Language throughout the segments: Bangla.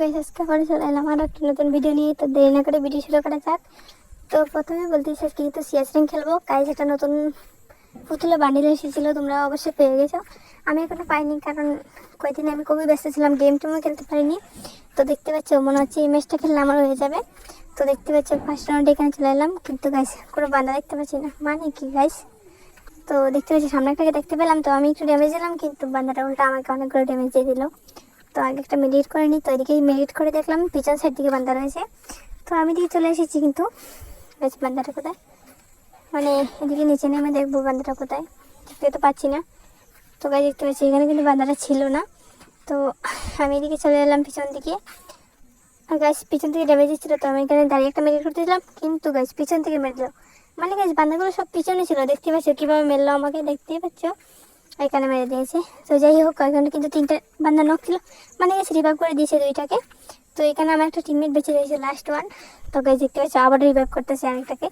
গাইস আজকে চলে এলাম আর একটা নতুন ভিডিও নিয়ে, তো দেরি করে ভিডিও শুরু করা যাক। তো প্রথমে বলতে আজকে যেহেতু সিয়াসরিং খেলব গাইস একটা নতুন পুতুলে বান্ডিল এসেছিল, তোমরা অবশ্যই পেয়ে গেছো। আমি এখনও পাইনি, কারণ কয়েকদিন আমি খুবই ব্যস্ত ছিলাম গেম টেমও খেলতে পারিনি। তো দেখতে পাচ্ছ, মনে হচ্ছে এই ম্যাচটা খেললে আমার হয়ে যাবে। তো দেখতে পাচ্ছ ফার্স্ট রাউন্ডে এখানে চলে এলাম, কিন্তু গাইস কোনো বান্দা দেখতে পাচ্ছি না। মানে কি গাইস তো দেখতে পাচ্ছি, সামনে একটাকে দেখতে পেলাম, তো আমি একটু ড্যামেজ দিলাম, কিন্তু বান্দাটা উল্টা আমাকে অনেকগুলো ড্যামেজ দিয়ে দিল। তো আগে একটা মেডিট করে নিই তো এদিকে মেডিট করে দেখলাম পিছন সাইড দিকে বান্দা রয়েছে। তো আমি দিকে চলে এসেছি কিন্তু বেশ বান্দাটা কোথায়? মানে এদিকে নিচে নেমে দেখব বান্দাটা কোথায়, দেখতে তো পাচ্ছি না। তো গাছ দেখতে পাচ্ছি এখানে কিন্তু বান্দাটা ছিল না। তো আমি এদিকে চলে এলাম পিছন দিকে। আর গাছ পিছন থেকে ড্যামেজ দিচ্ছিল তো আমি এখানে দাঁড়িয়ে একটা মেডিট করতে দিলাম। কিন্তু গাছ পিছন থেকে মেরে দিল মানে গাছ বান্দাগুলো সব পিছনে ছিল। দেখতে পাচ্ছ কীভাবে মেরলো আমাকে? দেখতেই পাচ্ছ। এখানে মেরে দিয়েছে। তো যাই হোক, এখানে কিন্তু তিনটে বান্দা নক ছিল মানে গেছে রিভাইভ করে দিয়েছে দুইটাকে। তো এখানে আমার একটা টিমমেট বেঁচে রয়েছে লাস্ট ওয়ান তো গাছ দেখতে পাচ্ছি, আবার রিভাইভ করতেছে আরেকটাকে।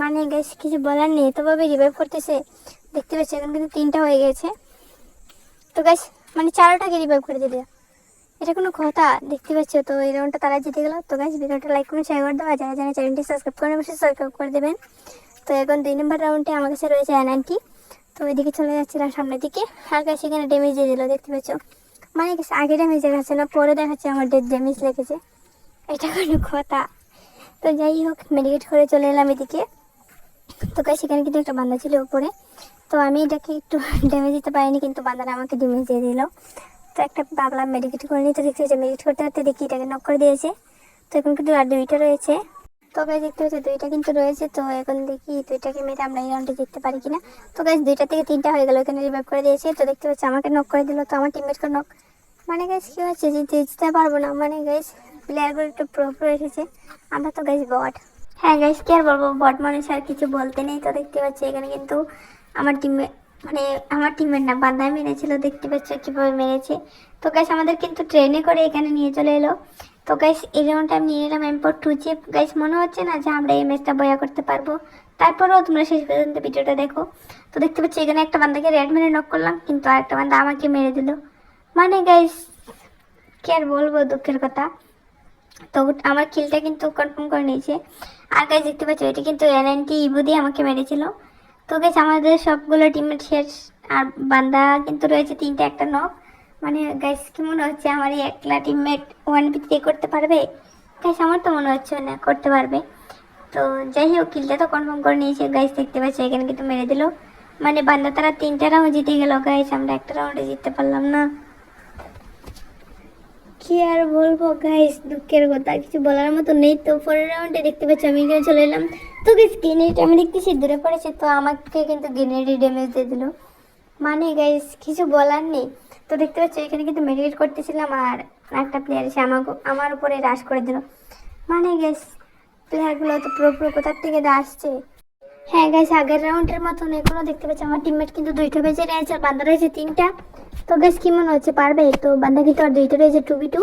মানে গাছ কিছু বলার নেই, এতভাবে রিভাইভ করতেছে। দেখতে পাচ্ছি, এখন কিন্তু তিনটা হয়ে গেছে। তো গাছ মানে চারোটাকে রিভাইভ করে দিলে। এটা কোনো কথা, দেখতে পাচ্ছ? তো এই রাউন্ডটা তারা জিতে গেল। তো গাছ ভিডিওটা লাইক করে শেয়ার করে দেওয়া যারা যারা চ্যানেলটি সাবস্ক্রাইব করে অবশ্যই সাবস্ক্রাইব করে দেবেন। তো এখন দুই নম্বর রাউন্ডে আমার কাছে রয়েছে এনআইনটি তো ওইদিকে চলে যাচ্ছিলাম সামনের দিকে। গাছ সেখানে ড্যামেজ দিয়ে দিল, দেখতে পাচ্ছ? মানে গেছে, আগে ড্যামেজ দেখাচ্ছে না, পরে দেখাচ্ছে আমার ড্যামেজ লেগেছে। এটা কোনো কথা। তো যাই হোক মেডিকেট করে চলে এলাম এদিকে। তো গাছ সেখানে কিন্তু একটা বান্দা ছিল উপরে। তো আমি এটাকে একটু ড্যামেজ দিতে পারিনি, কিন্তু বান্দারা আমাকে ড্যামেজ দিয়ে দিল। তো একটা পাগলা মেডিকেট করে নিতে দেখতে হচ্ছে মেডিকেট করতে করতে দেখি এটাকে নক করে দিয়েছে। তো এখন কিন্তু আর দুইটা রয়েছে। তো গাছ দেখতে হচ্ছে দুইটা কিন্তু রয়েছে। তো এখন দেখি দুইটাকে মেরে আমরা এই রাউন্ডে জিততে পারি কিনা। তো গাছ দুইটা থেকে তিনটা হয়ে গেল। এখানে রিভাইভ করে দিয়েছে। তো দেখতে পাচ্ছি, আমাকে নক করে দিল। তো আমার টিমমেটকে নক মানে গাছ কী হচ্ছে? জিতে জিততে পারব না। মানে গাছ প্লেয়ারগুলো একটু প্রো প্রো এসেছে। আমরা তো গাছ বট হ্যাঁ গাইস কি আর বলব? বট মানুষ আর কিছু বলতে নেই। তো দেখতে পাচ্ছি, এখানে কিন্তু আমার টিমে মানে আমার টিমের না বান্দায় মেরেছিল। দেখতে পাচ্ছ কীভাবে মেরেছে। তো গাইস আমাদের কিন্তু ট্রেনে করে এখানে নিয়ে চলে এলো। তো গাইস এই রাউন্ডটা আমি নিয়ে নিলাম এমপর টু চিপ গাইস মনে হচ্ছে না যে আমরা এই ম্যাচটা বয়া করতে পারব? তারপরেও তোমরা শেষ পর্যন্ত ভিডিওটা দেখো। তো দেখতে পাচ্ছি, এখানে একটা বান্দাকে রেড মেরে নক করলাম, কিন্তু আরেকটা বান্দা আমাকে মেরে দিল। মানে গাইস কি আর বলব দুঃখের কথা। তো আমার কিলটা কিন্তু কনফার্ম করে নিয়েছে। আর গাইস দেখতে পাচ্ছ, এটা কিন্তু এনএনটি ইবু দিয়ে আমাকে মেরেছিল। তো গাইস আমাদের সবগুলো টিমের শেষ আর বান্দা কিন্তু রয়েছে তিনটে, একটা নক মানে গাইস কি মনে হচ্ছে আমার এই একলা টিমমেট ওয়ান পিতে করতে পারবে? গাইজ আমার তো মনে হচ্ছে না করতে পারবে। তো যাই হোক, কিলটা তো কনফার্ম করে নিয়েছে। গাইস দেখতে পাচ্ছি, এখানে কিন্তু মেরে দিল। মানে বান্দা তারা তিনটা রাউন্ড জিতে গেল গাইজ আমরা একটা রাউন্ডে জিততে পারলাম না। কি আর বলব গাইস দুঃখের কথা, কিছু বলার মতো নেই। তো পরের রাউন্ডে দেখতে পাচ্ছি, আমি এখানে চলে এলাম। তো গাইস গ্রেনেড আমি দেখতেছি, দূরে পড়েছে, তো আমাকে কিন্তু গ্রেনেডই ড্যামেজ দিয়ে দিল। মানে গাইস কিছু বলার নেই। তো দেখতে পাচ্ছি, এখানে কিন্তু মেডিকেট করতেছিলাম আর একটা প্লেয়ার এসে আমাকে, আমার উপরে রাশ করে দিল। মানে গাইস প্লেয়ারগুলো তো পুরো পুরো কোথার থেকে আসছে? হ্যাঁ গেছে আগের রাউন্ডের মতন এখনও দেখতে পাচ্ছি, আমার টিমমেট কিন্তু দুইটা বেজে রয়েছে আর বান্দা রয়েছে তিনটা। তো গাইস কি মনে হচ্ছে, পারবে? তো বান্দা কিন্তু আর দুইটা রয়েছে টু বি টু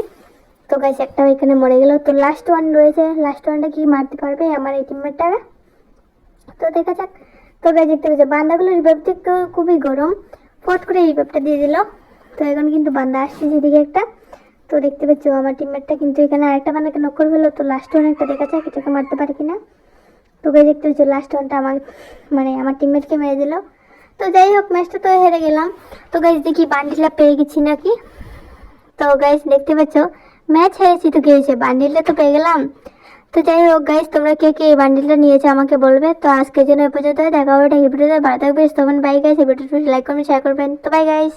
তো গাইস একটা এখানে মরে গেল। তো লাস্ট ওয়ান রয়েছে লাস্ট ওয়ানটা কি মারতে পারবে আমার এই টিমমেটটারা তো দেখা যাক। তো গাইস দেখতে পাচ্ছি বান্দাগুলো রিভাইভ থেকে খুবই গরম। ফট করে রিভাইভটা দিয়ে দিল। তো এখন কিন্তু বান্দা আসছে যেদিকে একটা। তো দেখতে পাচ্ছ আমার টিমমেটটা কিন্তু এখানে আরেকটা বান্দাকে নক করে ফেলো তো লাস্ট ওয়ান একটা দেখা যাক, এটাকে মারতে পারে কিনা। তো গাইস দেখতে পাচ্ছ লাস্ট ওয়ানটা আমার মানে আমার টিমমেটকে মেরে দিল। তো যাই হোক ম্যাচটা তো হেরে গেলাম। তো গাইস দেখি বান্ডিলটা পেয়ে গেছি নাকি? তো গাইস দেখতে পাচ্ছ ম্যাচ হেরেছি তো কি হয়েছে বান্ডিলটা তো পেয়ে গেলাম। তো যাই হোক গাইস তোমরা কে কে এই বান্ডিলটা নিয়েছো আমাকে বলবে। তো আজকের জন্য এ পর্যন্ত দেখা হবে ভিডিওতে ভালো থাকবে তখন বাই গাইস এই ভিডিওটা লাইক করবেন শেয়ার করবেন। তো বাই গাইস